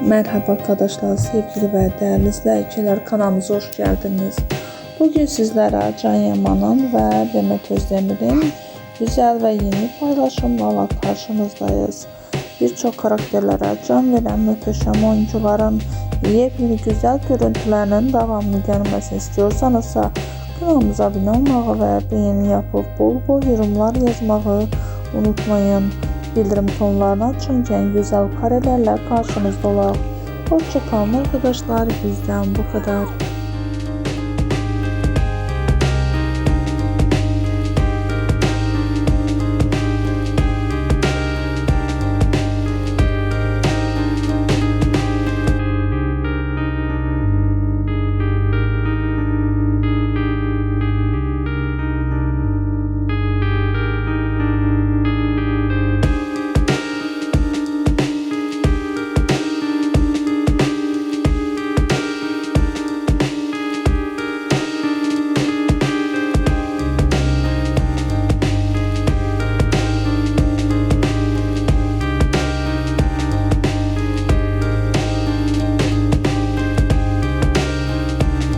Merhaba arkadaşlar, sevgili ve değerli izleyiciler kanalımıza hoş geldiniz. Bugün sizlere Can Yaman'ın ve Demet Özdemir'in güzel ve yeni paylaşımlarla karşınızdayız. Birçok karakterlere can veren muhteşem oyuncuların yepyeni güzel görüntülerinin devamlı gelmesini istiyorsanız da kanalımıza abone olmağı ve beğeni yapıp bol bol yorumlar yazmayı unutmayın. Bildirim tonlarını açın en güzel karelerle karşınızda olalım. Hoşçakalın arkadaşlar bizden bu kadar.